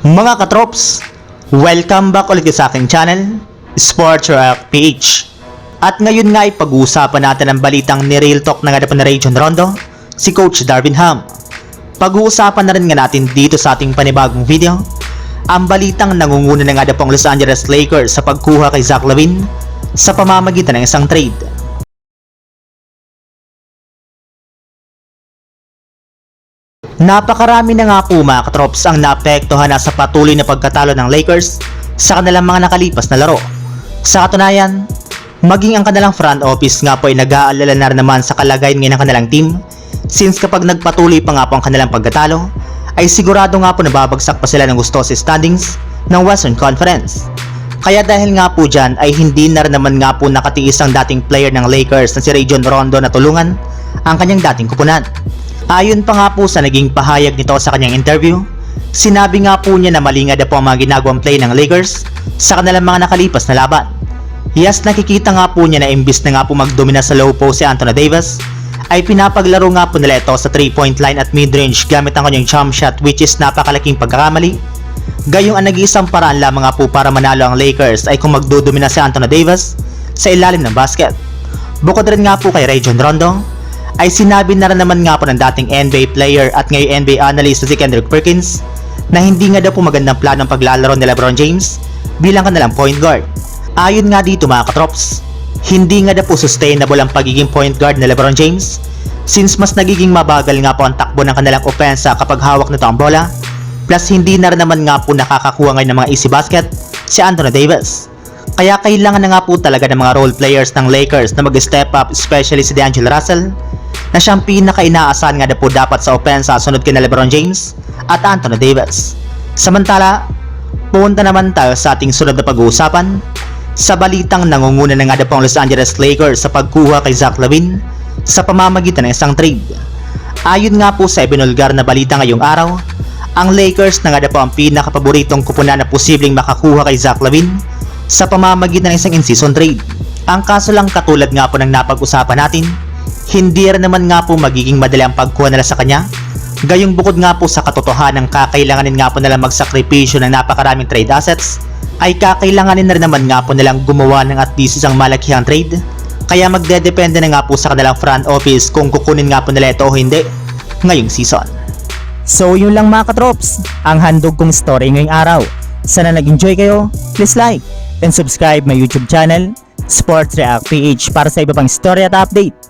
Mga katrops, welcome back ulit sa aking channel, Sports Rock PH. At ngayon nga ay pag-uusapan natin ang balitang ni Real Talk na nga na Region Rondo, si Coach Darvin Ham. Pag-uusapan na rin nga natin dito sa ating panibagong video, ang balitang nangunguna na nga na pong Los Angeles Lakers sa pagkuha kay Zach Lavin sa pamamagitan ng isang trade. Napakarami na nga po mga katrops ang naapektuhan na sa patuloy na pagkatalo ng Lakers sa kanilang mga nakalipas na laro. Sa katunayan, maging ang kanilang front office nga po ay nag-aalala na naman sa kalagayan ngayon ng kanilang team since kapag nagpatuloy pa nga po ang kanilang pagkatalo ay sigurado nga po nababagsak pa sila ng gusto sa standings ng Western Conference. Kaya dahil nga po dyan ay hindi na rin naman nga po nakatiis ang dating player ng Lakers na si Rajon Rondo na tulungan ang kanyang dating kupunan. Ayon pa nga po sa naging pahayag nito sa kanyang interview, sinabi nga po niya na mali nga daw po ang mga ginagawang play ng Lakers sa kanilang mga nakalipas na laban. Yes, nakikita nga po niya na imbis na nga po magdomina sa low post si Anthony Davis, ay pinapaglaro nga po nila ito sa 3-point line at mid-range gamit ang kanyang jump shot which is napakalaking pagkakamali. Gayong ang nag-iisang paraan lamang nga po para manalo ang Lakers ay kung magdodomina si Anthony Davis sa ilalim ng basket. Bukod rin nga po kay Rajon Rondo, ay sinabi na rin naman nga po ng dating NBA player at ngayon NBA analyst na si Kendrick Perkins na hindi nga daw po magandang plano ang paglalaro ni LeBron James bilang kanilang point guard. Ayon nga dito mga katrops, hindi nga daw po sustainable ang pagiging point guard ni LeBron James since mas nagiging mabagal nga po ang takbo ng kanilang opensa kapag hawak nito ang bola plus hindi na rin naman nga po nakakakuha ngayon ng mga easy basket si Anthony Davis. Kaya kailangan na nga po talaga ng mga role players ng Lakers na mag-step up especially si D'Angelo Russell na siyang pinaka-inaasahan nga na po dapat sa opensa sunod kina LeBron James at Anthony Davis. Samantala, punta naman tayo sa ating sunod na pag-uusapan sa balitang nangunguna na nga na po ang Los Angeles Lakers sa pagkuha kay Zach Lavin sa pamamagitan ng isang trade. Ayon nga po sa ibinulgar na balita ngayong araw, ang Lakers na nga na po ang pinakapaboritong kupunan na posibleng makakuha kay Zach Lavin sa pamamagitan ng isang in-season trade. Ang kaso lang katulad nga po ng napag-usapan natin, hindi rin naman nga po magiging madali ang pagkuha nila sa kanya. Gayong bukod nga po sa katotohanan ng kakailanganin nga po nila magsakripisyo ng napakaraming trade assets, ay kakailanganin na rin naman nga po nilang gumawa ng at least isang malakihang trade. Kaya magdedepende na nga po sa kanilang front office kung kukunin nga po nila ito o hindi ngayong season. So yun lang mga katrops, ang handog kong story ngayong araw. Sana nag-enjoy kayo, please like and subscribe my YouTube channel, Sports React PH para sa iba pang story at update